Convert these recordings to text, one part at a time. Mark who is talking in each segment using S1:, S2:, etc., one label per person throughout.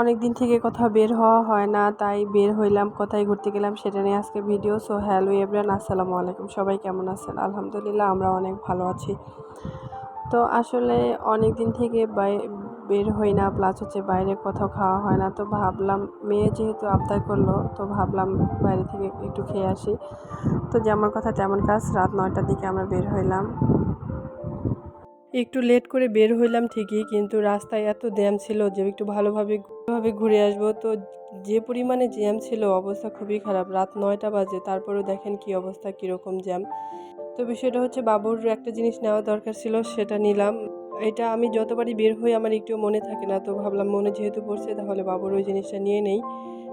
S1: অনেক দিন থেকে কোথাও বের হওয়া হয় না, তাই বের হইলাম, কোথায় ঘুরতে গেলাম সেটা নিয়ে আজকে ভিডিও সো হ্যালো এভরিওয়ান আসসালামু আলাইকুম। সবাই কেমন আছেন? আলহামদুলিল্লাহ, আমরা অনেক ভালো আছি। তো আসলে অনেক দিন থেকে বের হই না প্লাস হচ্ছে বাইরে কোথাও খাওয়া হয় না, তো ভাবলাম, মেয়ে যেহেতু আবদার করল, তো ভাবলাম বাইরে থেকে একটু খেয়ে আসি। তো যেমন কথা তেমন কাজ, রাত নয়টার দিকে আমরা বের হইলাম। একটু লেট করে বের হইলাম ঠিকই, কিন্তু রাস্তায় এত জ্যাম ছিল যে একটু ভালোভাবে ভাবে ঘুরে আসব। তো যে পরিমাণে জ্যাম ছিল অবস্থা খুবই খারাপ। রাত নয়টা বাজে, তারপরেও দেখেন কি অবস্থা, কীরকম জ্যাম। তো বিষয়টা হচ্ছে বাবুর একটা জিনিস নেওয়া দরকার ছিল, সেটা নিলাম। এটা আমি যতবারই বের হই আমার একটু মনে থাকে না, তো ভাবলাম মনে যেহেতু পড়ছে তাহলে বাবুর ওই জিনিসটা নিয়ে নেই,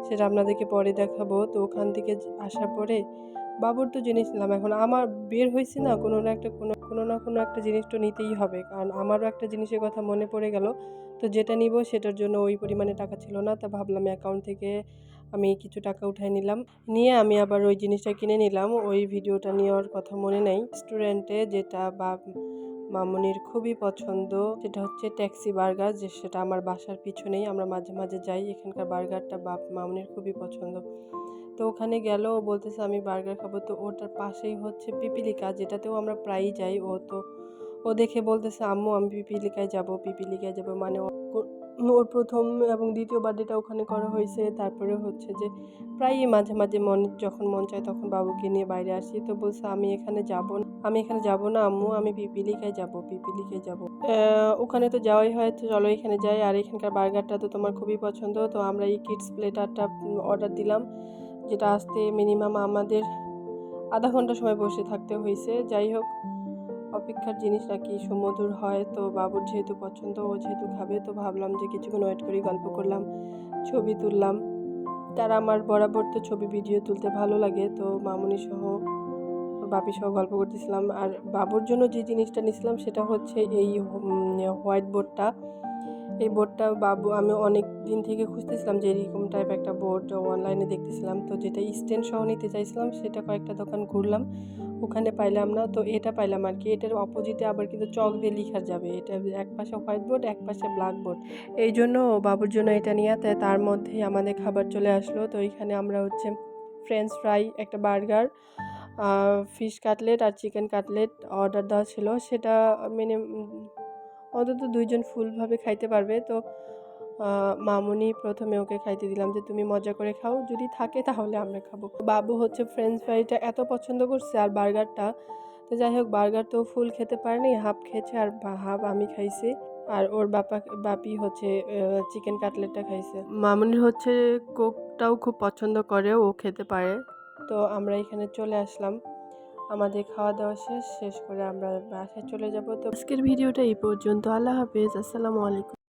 S1: সেটা আপনাদেরকে পরে দেখাবো। তো ওখান থেকে আসার পরে বাবুর তো জিনিস নিলাম। এখন আমার বের হয়েছি না, কোনো না একটা কোনো কোনো না কোনো একটা জিনিস তো নিতেই হবে। কারণ আমারও একটা জিনিসের কথা মনে পড়ে গেল। তো যেটা নিব সেটার জন্য ওই পরিমাণে টাকা ছিল না। তা ভাবলাম অ্যাকাউন্ট থেকে আমি কিছু টাকা উঠাই নিলাম। নিয়ে আমি আবার ওই জিনিসটা কিনে নিলাম। ওই ভিডিওটা নেওয়ার কথা মনে নেই। রেস্টুরেন্টে যেটা বা মামনির খুবই পছন্দ, সেটা হচ্ছে ট্যাক্সি বার্গার যে সেটা আমার বাসার পিছনেই আমরা মাঝে মাঝে যাই। এখানকার বার্গারটা বাপ মামনির খুবই পছন্দ। তো ওখানে গেল, ও বলতেছে, আমি বার্গার খাব। তো ওটার পাশেই হচ্ছে পিপিলিকা, যেটাতেও আমরা প্রায়ই যাই। ও তো, ও দেখে বলতেছে, আম্মু, আমি পিপিলিকায় যাব পিপিলিকায় যাব। মানে ওর প্রথম এবং দ্বিতীয় বার্থডেটা ওখানে করা হয়েছে। তারপরে হচ্ছে যে প্রায়ই মাঝে মাঝে মন, যখন মন চায় তখন বাবুকে নিয়ে বাইরে আসি। তো বলছে, আমি এখানে যাব না, আমি এখানে যাব না, আম্মু, আমি পিপিলিকায় যাব পিপিলিকায় যাব। ওখানে তো যাওয়াই হয়, তো চলো এখানে যাই। আর এখানকার বার্গারটা তো তোমার খুবই পছন্দ, তো আমরা এই কিডস প্লেটারটা অর্ডার দিলাম। যেটা আসতে মিনিমাম আমাদের আধা ঘণ্টা সময় বসে থাকতে হয়েছে। যাই হোক, অপেক্ষার জিনিস নাকি সুমধুর হয়। তো বাবুর যেহেতু পছন্দ, ও যেহেতু খাবে, তো ভাবলাম যে কিছুক্ষণ ওয়েট করি গল্প করলাম, ছবি তুললাম। তারা আমার বরাবর তো ছবি ভিডিও তুলতে ভালো লাগে। তো মামুনি সহ, বাপি সহ গল্প করতেছিলাম। আর বাবুর জন্য যে জিনিসটা নিয়েছিলাম সেটা হচ্ছে এই হোয়াইট বোর্ডটা এই বোর্ডটা বাবু, আমি অনেক দিন থেকে খুঁজতেছিলাম যে এরকম টাইপ একটা বোর্ড অনলাইনে দেখতেছিলাম। তো যেটা স্ট্যান্ড সহ নিতে চাইছিলাম, সেটা কয়েকটা দোকান ঘুরলাম। ওখানে পাইলাম না, তো এটা পাইলাম আর কি এটার অপোজিটে আবার কিন্তু চক দিয়ে লেখা যাবে। এটা এক পাশে হোয়াইট বোর্ড এক পাশে ব্ল্যাক বোর্ড এই জন্য বাবুর জন্য এটা নিয়ে তার মধ্যেই আমাদের খাবার চলে আসলো। তো এখানে আমরা হচ্ছে ফ্রেঞ্চ ফ্রাই একটা বার্গার ফিশ কাটলেট আর চিকেন কাটলেট অর্ডার দেওয়া ছিল। সেটা মিনি অন্তত দুইজন ফুলভাবে খাইতে পারবে। তো মামুনি প্রথমে ওকে খাইতে দিলাম যে, তুমি মজা করে খাও, যদি থাকে তাহলে আমরা খাব। বাবু হচ্ছে ফ্রেঞ্চ ফ্রাইটা এত পছন্দ করছে আর বার্গারটা। তো যাই হোক, বার্গার তো ফুল খেতে পারেনি, হাফ খেয়েছে আর হাফ আমি খাইছি। আর ওর বাপা, বাপি হচ্ছে চিকেন কাটলেটটা খাইছে। মামুনির হচ্ছে কোকটাও খুব পছন্দ করে, ও খেতে পারে। তো আমরা এখানে চলে আসলাম। আমাদের খাওয়া দাওয়া শেষ শেষ করে আমরা বাসায় চলে যাব। তো আজকের ভিডিওটা এই পর্যন্ত। আল্লাহ হাফেজ। আসসালামু আলাইকুম।